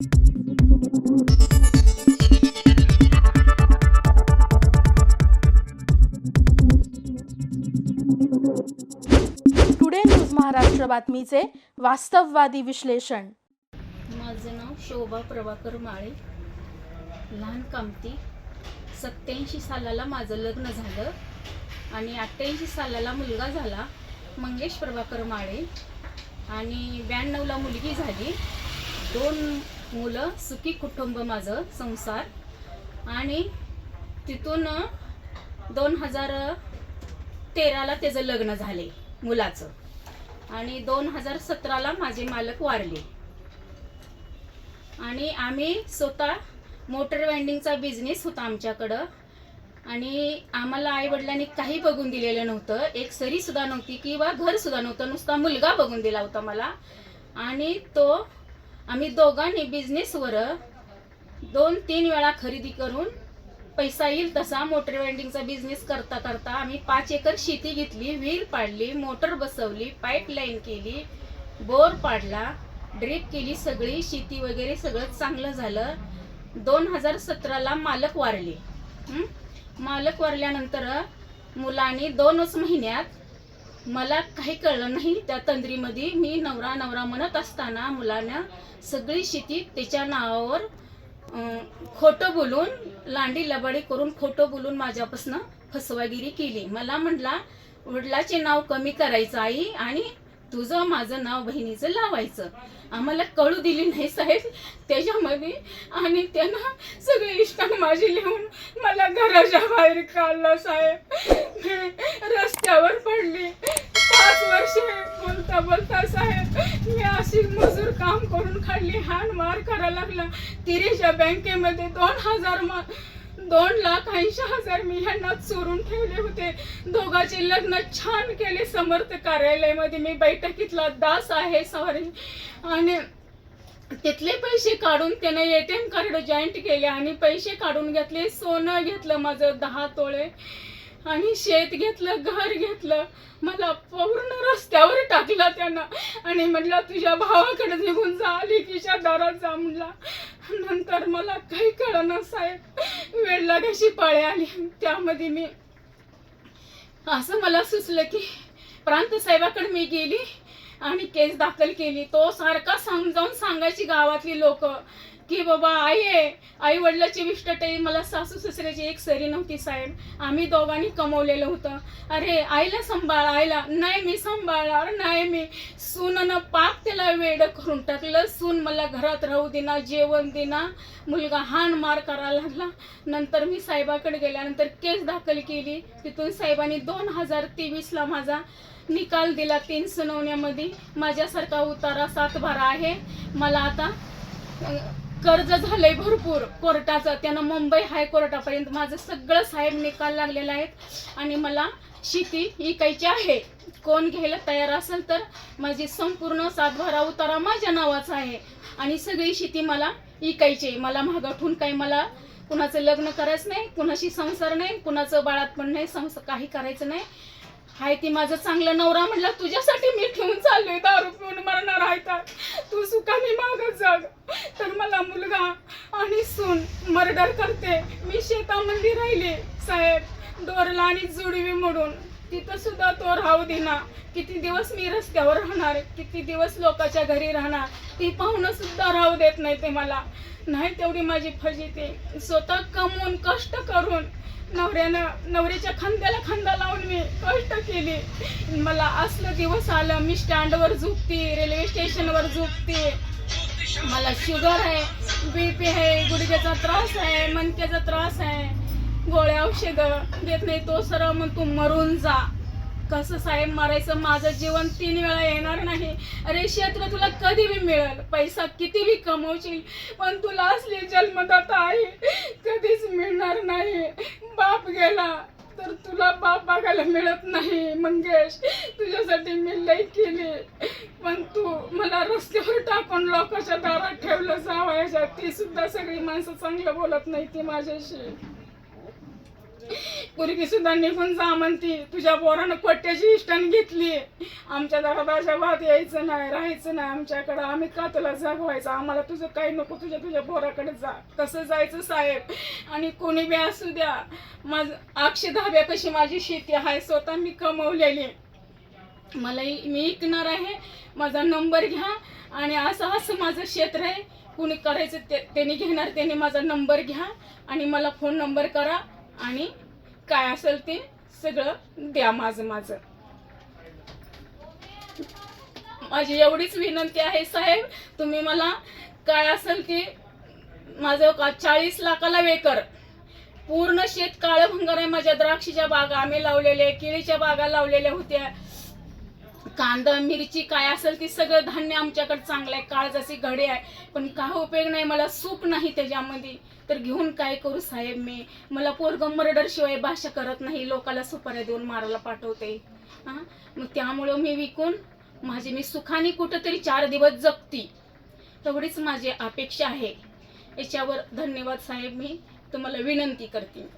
Today news Maharashtra बातमीचे वास्तववादी विश्लेषण माझं नाव शोभा प्रभाकर माळे. लहान कामती. सत्याऐंशी सालाला माझं लग्न झालं आणि अठ्ठ्याऐंशी सालाला मुलगा झाला मंगेश प्रभाकर माळे. आणि ब्याण्णवला मुलगी झाली. दोन मुलं सुखी कुटुंब माझं संसार. आणि तिथून दोन हजार तेराला त्याचं लग्न झाले मुलाचं. आणि दोन हजार सतराला माझे मालक वारले. आणि आम्ही स्वतः मोटर वेंडिंगचा बिझनेस होता आमच्याकडं. आणि आम्हाला आई वडिलांनी काही बघून दिलेलं नव्हतं. एक सरी सुद्धा नव्हती किंवा घर सुद्धा नव्हतं. नुसता मुलगा बघून दिला होता मला. आणि तो आम्ही दोघांनी बिझनेसवर दोन तीन वेळा खरेदी करून पैसा येईल तसा मोटर वेंडिंगचा बिझनेस करता करता आम्ही पाच एकर शेती घेतली विहीर पाडली मोटर बसवली पाईपलाईन केली बोर पाडला ड्रीप केली सगळी शेती वगैरे सगळं चांगलं झालं. दोन हजार सतराला मालक वारले. मालक वारल्यानंतर मुलांनी दोनच महिन्यात मला काही कळलं नाही. त्या तंद्रीमध्ये मी नवरा नवरा म्हणत असताना मुलानं सगळी शेती त्याच्या नावावर खोटं बोलून लांडी लबाडी करून खोटं बोलून माझ्यापासून फसवागिरी केली. मला म्हटला वडिलाचे नाव कमी करायचं आई आणि तुझं माझं नाव बहिणीचं लावायचं. आम्हाला कळू दिली नाही साहेब. त्याच्यामध्ये आणि त्यांना सगळे इष्टान माझी लिहून मला घराच्या बाहेर काढलं साहेब. मी रस्त्यावर पडली. पाच वर्षे बोलता बोलता साहेब मी अशी मजूर काम करून खाल्ली हाण मार करायला लागला. तिरेच्या बँकेमध्ये दोन हजार मा दोन लाख ऐंशी हजार मी ह्यांना चोरून ठेवले होते. दोघांचे लग्न छान केले. समर्थ कार्यालयामध्ये मी बैठकीतला दास आहे सॉरी. आणि तिथले पैसे काढून त्याने एम कार्ड जॉईंट केले आणि पैसे काढून घेतले. सोनं घेतलं माझं दहा तोळे. आणि शेत घेतलं घर घेतलं. मला पूर्ण रस्त्यावर टाकला त्यानं. आणि म्हटलं तुझ्या भावाकडे निघून जा. लेकीच्या दारात जा म्हणला नंतर मला काही कळना साहेब. वेळ लागायची पाळे आली. त्यामध्ये मी असं मला सुचलं की प्रांत साहेबाकडे मी गेली आणि केस दाखल केली. तो सारखा समजावून सांगायची गावातली लोक. की बाबा आई आहे. आई वडिलाची विष्ट आहे मला सासू सासऱ्याची एक सरी नव्हती साहेब. आम्ही दोघांनी कमवलेलं होतं. अरे आईला सांभाळ आईला. नाही मी सांभाळणार नाही मी. सूननं पाक त्याला वेड करून टाकलं. सून मला घरात राहू देना जेवण देना. मुलगा हाण मार करायला लागला. नंतर मी साहेबाकडे गेल्यानंतर केस दाखल केली. तिथून साहेबांनी दोन हजार तेवीसला माझा निकाल दिला तीन सुनावण्यामध्ये. माझ्यासारखा उतारा सातबारा आहे. मला आता कर्ज झालंय भरपूर कोर्टाचं. त्यानं मुंबई हायकोर्टापर्यंत माझं सगळं साहेब निकाल लागलेला आहेत. आणि मला शेती विकायची आहे. कोण घ्यायला तयार असेल तर माझी संपूर्ण सातभारा उतारा माझ्या नावाचा आहे. आणि सगळी शेती मला विकायची. आहे. मला मागं काही मला कुणाचं लग्न करायचं नाही कुणाशी संसार नाही कुणाचं बाळातपण नाही संसार काही करायचं नाही. हाय ते माझा चांगला नवरा म्हणला तुझ्यासाठी मी ठेवून चाललोय दारू पिऊन मरणार आहे तर. तू सुखाने माग जग. तर मला मुलगा आणि सून मर्डर करते. मी शेतामध्ये राहिले साहेब. डोरला आणि जुडवी मोडून. तिथं सुद्धा तो राहू देना किती दिवस मी रस्त्यावर राहणार किती दिवस लोकांच्या घरी राहणार ती पाहुणं सुद्धा राहू देत नाही ते मला. नाही तेवढी माझी फजिती स्वतः कमवून कष्ट करून नवऱ्यानं नवऱ्याच्या खांद्याला खांदा लावून मी कष्ट केली. मला असलं दिवस आलं मी स्टँडवर झोपते रेल्वे स्टेशनवर झोपते. मला शुगर आहे बी पी आहे गुडघ्याचा त्रास आहे मनक्याचा त्रास आहे. गोळ्या औषधं देत नाही तो सरळ मग तू मरून जा. कसं साहेब मारायचं? माझं जीवन तीन वेळा येणार नाही. अरे क्षेत्र तुला कधी बी मिळेल. पैसा किती बी कमवशील पण तुला असली जन्मदाता आहे कधीच मिळणार नाही. बाप गेला तर तुला बाप बघायला मिळत नाही मंगेश. तुझ्यासाठी मी लई केली. पण तू मला रस्त्यावर टाकून लोकांच्या दारात ठेवलं जावयाच्या. ती सुद्धा सगळी माणसं चांगलं बोलत नाही ती माझ्याशी. पोरगी सुद्धा निघून जा म्हणती. तुझ्या पोरानं पट्ट्याची इष्टन घेतली. आमच्या दारात अशा बात यायचं नाही राहायचं नाही आमच्याकडं. आम्ही का तुला जगवायचं? आम्हाला तुझं काही नको तुझ्या तुझ्या पोराकडे जा. कसं जायचं साहेब. आणि कोणी बी असू द्या. माझ आक्षे धाब्या कशी माझी शेती आहे. स्वतः मी कमवलेली. मला मी ऐकणार आहे. माझा नंबर घ्या. आणि असं असं माझं क्षेत्र आहे. कुणी करायचं ते त्यांनी घेणार त्यांनी माझा नंबर घ्या. आणि मला फोन नंबर करा. आणि काय असेल ते सगळं द्या माझं माझं. माझी एवढीच विनंती आहे साहेब तुम्ही मला काय असेल ते माझं का चाळीस लाखाला वेकर पूर्ण शेत काळं भंगार आहे माझ्या द्राक्षीच्या बागा आम्ही लावलेल्या केळीच्या बागा लावलेल्या होत्या. कांदा मिरची काय असेल ती सगळं धान्य आमच्याकडे चांगलं आहे काळजाची घडे आहे. पण काय उपयोग नाही मला सूप नाही त्याच्यामध्ये. तर घेऊन काय करू साहेब मी? मला पोरग मर्डर शिवाय भाषा करत नाही लोकाला सुपाऱ्या देऊन मारायला पाठवते. हां? मग त्यामुळं मी विकून माझी मी सुखाने कुठंतरी चार दिवस जगती. तेवढीच माझी अपेक्षा आहे. याच्यावर धन्यवाद साहेब मी तुम्हाला विनंती करते.